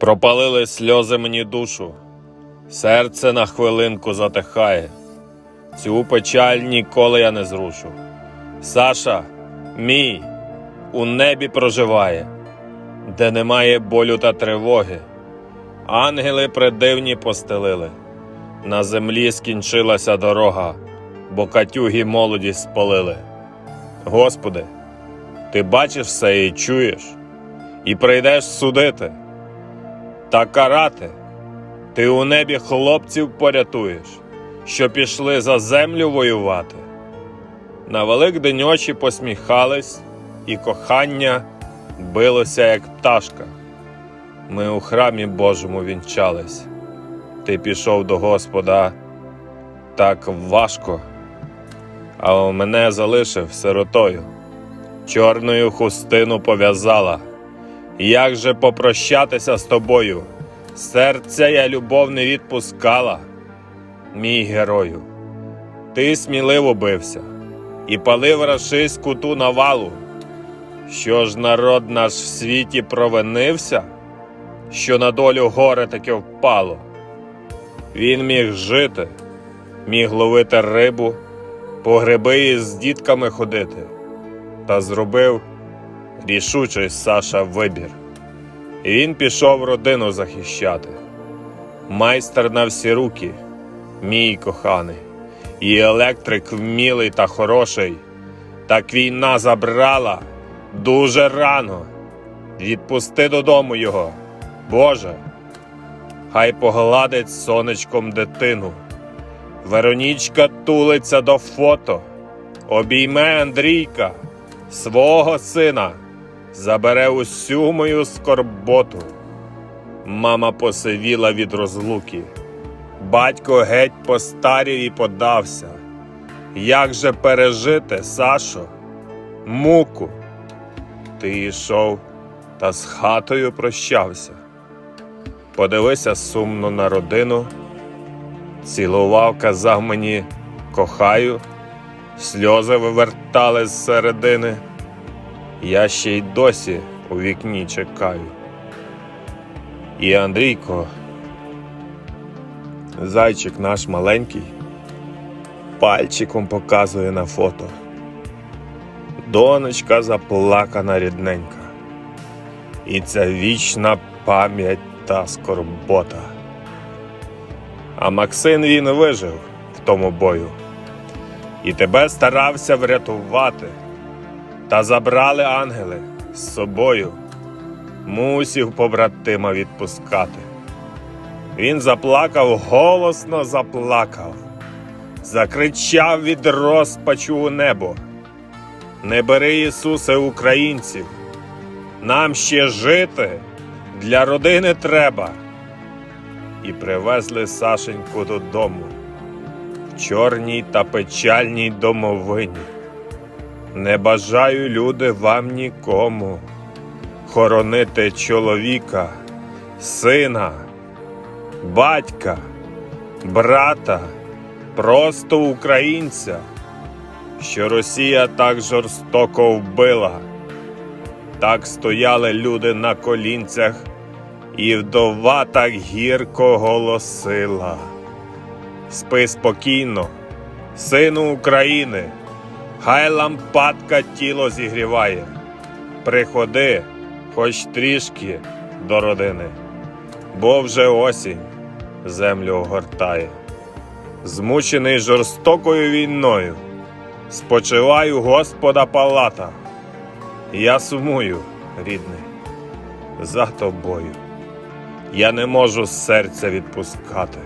Пропалили сльози мені душу, серце на хвилинку затихає. Цю печаль ніколи я не зрушу. Саша, мій, у небі проживає, де немає болю та тривоги. Ангели придивні постелили, на землі скінчилася дорога, бо катюги молодість спалили. Господи, ти бачиш все і чуєш, і прийдеш судити та карати. Ти у небі хлопців порятуєш, що пішли за землю воювати. На Великдень очі посміхались, і кохання билося, як пташка. Ми у храмі Божому вінчались. Ти пішов до Господа так важко, а мене залишив сиротою. Чорною хустину пов'язала. Як же попрощатися з тобою? Серця я любов не відпускала, мій герою. Ти сміливо бився і палив рашиську ту навалу. Що ж народ наш в світі провинився, що на долю горе таке впало. Він міг жити, міг ловити рибу, по гриби і з дітками ходити, та зробив рішучий Саша вибір. Він пішов родину захищати. Майстер на всі руки, мій коханий, і електрик вмілий та хороший. Так війна забрала дуже рано. Відпусти додому його, Боже. Хай погладить сонечком дитину. Веронічка тулиться до фото, обійме Андрійка, свого сина, забере усю мою скорботу. Мама посивіла від розлуки, батько геть постарів і подався. Як же пережити, Сашо, муку? Ти йшов та з хатою прощався. Подивися сумно на родину, цілував, казав мені кохаю, сльози вивертали з середини. Я ще й досі у вікні чекаю. І Андрійко, зайчик наш маленький, пальчиком показує на фото. Донечка заплакана рідненька. І ця вічна пам'ять та скорбота. А Максим він вижив в тому бою. І тебе старався врятувати. Та забрали ангели з собою, мусів побратима відпускати. Він заплакав, голосно заплакав, закричав від розпачу у небо. Не бери, Ісусе, українців, нам ще жити для родини треба. І привезли Сашеньку додому в чорній та печальній домовині. Не бажаю, люди, вам нікому хоронити чоловіка, сина, батька, брата, просто українця, що Росія так жорстоко вбила. Так стояли люди на колінцях, і вдова так гірко голосила. Спи спокійно, сину України. Хай лампадка тіло зігріває, приходи хоч трішки до родини, бо вже осінь землю огортає. Змучений жорстокою війною, спочиваю Господа палата. Я сумую, рідний, за тобою. Я не можу серця відпускати.